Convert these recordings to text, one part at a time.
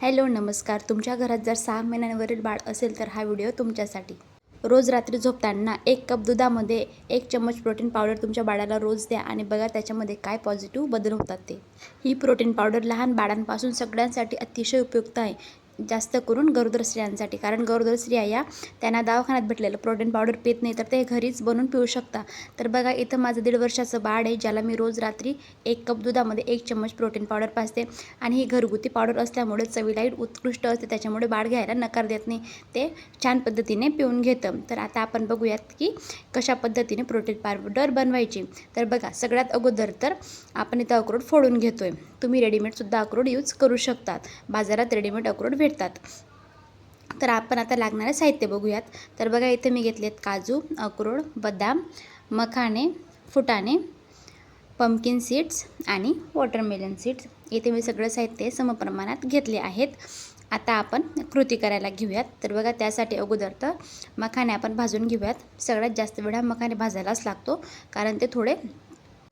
Hello नमस्कार. तुमच्या घरात जर सहा महिन्यांवरील बाळ असेल तर हा व्हिडिओ तुमच्यासाठी. रोज रात्री झोपताना एक कप दुधामध्ये एक चम्मच प्रोटीन पावडर तुमच्या बाळाला रोज द्या आणि बघा त्याच्यामध्ये काय पॉझिटिव्ह बदल होतात ते. ही प्रोटीन पावडर लहान बाळांपासून सगळ्यांसाठी अतिशय उपयुक्त आहे. जास्त करून गरोदर स्त्रियांसाठी. कारण गरोदर स्त्रिया या त्यांना दवाखान्यात भेटलेलं प्रोटीन पावडर पित नाही तर ते घरीच बनवून पिऊ शकता. तर बघा इथं माझं दीड वर्षाचं बाळ आहे ज्याला मी रोज रात्री एक कप दुधामध्ये एक चम्मच प्रोटीन पावडर पाजते. आणि ही घरगुती पावडर असल्यामुळे चवीलाही उत्कृष्ट असते त्याच्यामुळे बाळ घ्यायला नकार देत नाही. ते छान पद्धतीने पिऊन घेतं. तर आता आपण बघूयात की कशा पद्धतीने प्रोटीन पावडर बनवायची. तर बघा सगळ्यात अगोदर तर आपण इथं अक्रोड फोडून घेतो आहे तुम्ही रेडीमेडसुद्धा अक्रोड यूज करू शकतात. बाजारात रेडीमेड अक्रोड भेटतात. तर आपण आता लागणारे साहित्य बघूयात. तर बघा इथे मी घेतलेत काजू अक्रोड बदाम मखाणे फुटाणे पंपकिन सीड्स आणि वॉटरमेलन सीड्स इथे मी सगळं साहित्य समप्रमाणात घेतले आहेत. आता आपण कृती करायला घेऊयात. तर बघा त्यासाठी अगोदर तर मखाणे आपण भाजून घेऊयात. सगळ्यात जास्त वेळा मखाणे भाजायलाच लागतो कारण ते थोडे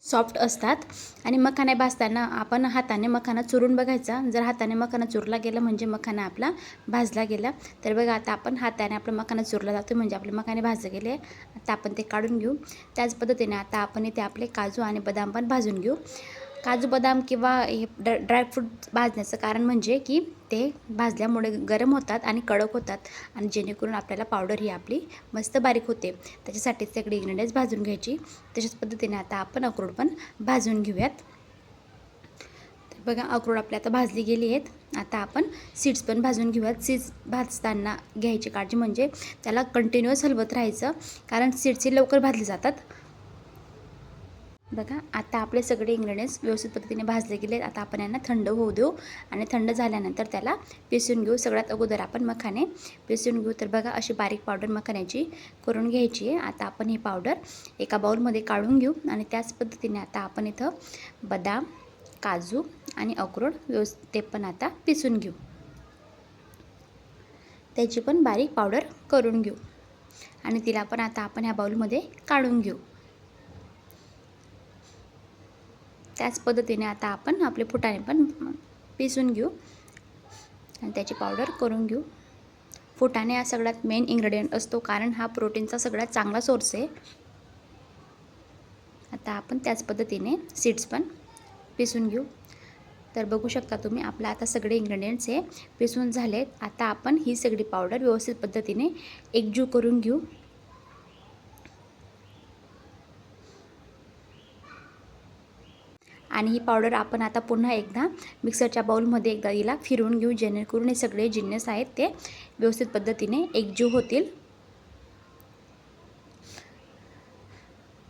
सॉफ्ट असतात. आणि मखाने भाजताना आपण हाताने मखाना चुरून बघायचा. जर हाताने मखाना चुरला गेला म्हणजे मखाना आपला भाजला गेला. तर बघा आता आपण हाताने आपला मखाना चुरला जातो म्हणजे आपले मखाने भाजले गेले. आता आपण ते काढून घेऊ. त्याच पद्धतीने आता आपण इथे आपले काजू आणि बदाम पण भाजून घेऊ. काजू बदाम किंवा हे ड्र ड्रायफ्रूट भाजण्याचं कारण म्हणजे की ते भाजल्यामुळे गरम होतात आणि कडक होतात आणि जेणेकरून आपल्याला पावडर ही आपली मस्त बारीक होते. त्याच्यासाठी सगळे इन्ग्रेडियंट्स भाजून घ्यायची. तशाच पद्धतीने आता आपण अक्रोड पण भाजून घेऊयात. तर बघा अक्रोड आपल्या आता भाजली गेली आहेत. आता आपण सीड्स पण भाजून घेऊयात. सीड्स भाजताना घ्यायची काळजी म्हणजे त्याला कंटिन्युअस हलवत राहायचं. कारण सीड्स हे लवकर भाजले जातात. बघा आता आपले सगळे इंग्रेडियंट्स व्यवस्थित पद्धतीने भाजले गेले आता आपण यांना थंड होऊ देऊ आणि थंड झाल्यानंतर त्याला पिसून घेऊ. सगळ्यात अगोदर आपण मखाने पिसून घेऊ. तर बघा अशी बारीक पावडर मखाण्याची करून घ्यायची आहे. आता आपण ही पावडर एका बाऊलमध्ये काढून घेऊ आणि त्याच पद्धतीने आता आपण इथं बदाम काजू आणि अक्रोड व्यवस्थित ते पण आता पिसून घेऊ. त्याची पण बारीक पावडर करून घेऊ. आणि तिला पण आता आपण ह्या बाऊलमध्ये काढून घेऊ. त्याच पद्धतीने आता आपण आपले फुटाणे पण पिसून घेऊ. आणि त्याची पावडर करून घेऊ. फुटाणे हा सगळ्यात मेन इन्ग्रेडियंट असतो कारण हा प्रोटीनचा सगळ्यात चांगला सोर्स आहे. आता आपण त्याच पद्धतीने सीड्स पण पिसून घेऊ. तर बघू शकता तुम्ही आपलं आता सगळे इन्ग्रेडियंट्स हे पिसून झालेत. आता आपण ही सगळी पावडर व्यवस्थित पद्धतीने एकजू करून घेऊ. आणि ही पावडर आपण आता पुन्हा एकदा मिक्सरच्या बाऊलमध्ये एकदा हिला फिरवून घेऊ. जेणेकरून हे सगळे जिन्नस आहेत ते व्यवस्थित पद्धतीने एकजीव होतील.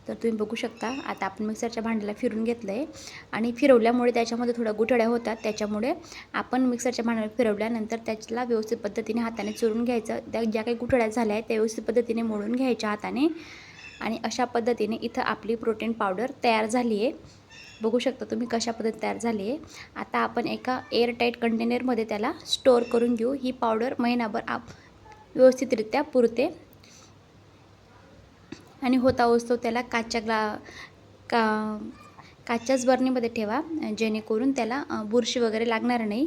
तर तुम्ही बघू शकता आता आपण मिक्सरच्या भांड्याला फिरून घेतलं आहे आणि फिरवल्यामुळे त्याच्यामध्ये थोड्या गुठळ्या होतात. त्याच्यामुळे आपण मिक्सरच्या भांड्याला फिरवल्यानंतर त्याला व्यवस्थित पद्धतीने हाताने चुरून घ्यायचं. त्या ज्या काही गुठळ्या झाल्या आहेत त्या व्यवस्थित पद्धतीने मोडून घ्यायच्या हाताने. आणि अशा पद्धतीने इथं आपली प्रोटीन पावडर तयार झाली आहे बघू शकता तुम्ही कशा पद्धतीने तयार झाली आहे. आता आपण एका एअरटाईट कंटेनरमध्ये त्याला स्टोअर करून घेऊ. ही पावडर महिनाभर आप व्यवस्थितरित्या पुरते. आणि होता असतो त्याला काचच्या ग्ला का काच्याच बरणीमध्ये ठेवा. जेणेकरून त्याला बुरशी वगैरे लागणार नाही.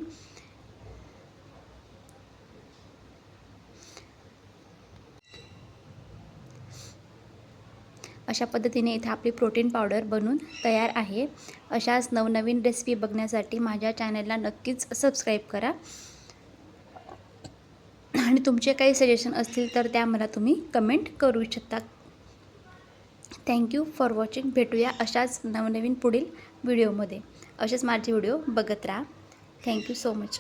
अशा पद्धतीने इथे आपली प्रोटीन पावडर बनून तयार आहे. अशाच नवनवीन रेसिपी बघण्यासाठी माझ्या चॅनलला नक्कीच सबस्क्राईब करा. आणि तुमचे काही सजेशन असतील तर त्या मला तुम्ही कमेंट करू शकता. थँक्यू फॉर वॉचिंग भेटूया अशाच नवनवीन पुढील व्हिडिओमध्ये असेच माझे व्हिडिओ बघत राहा. Thank you so much